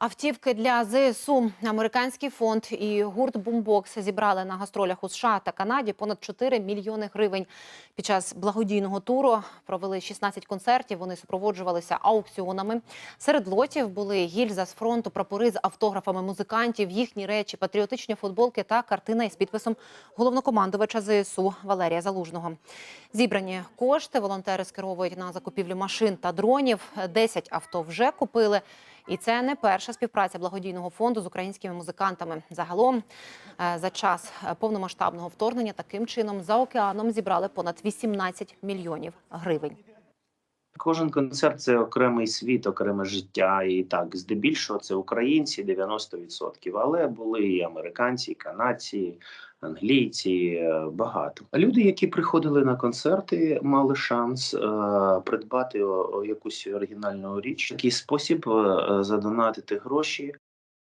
Автівки для ЗСУ, американський фонд і гурт Бумбокс зібрали на гастролях у США та Канаді понад 4 мільйони гривень. Під час благодійного туру провели 16 концертів. Вони супроводжувалися аукціонами. Серед лотів були гільза з фронту, прапори з автографами музикантів, їхні речі, патріотичні футболки та картина із підписом головнокомандувача ЗСУ Валерія Залужного. Зібрані кошти волонтери скеровують на закупівлю машин та дронів. 10 авто вже купили. І це не перша співпраця благодійного фонду з українськими музикантами. Загалом е, за час е, повномасштабного вторгнення таким чином за океаном зібрали понад 18 мільйонів гривень. Кожен концерт це окремий світ, окреме життя. І так, здебільшого це українці 90%, але були і американці, і канадці, англійці, е, багато. Люди, які приходили на концерти, мали шанс е, придбати якусь оригінальну річ. Такий спосіб е, задонатити гроші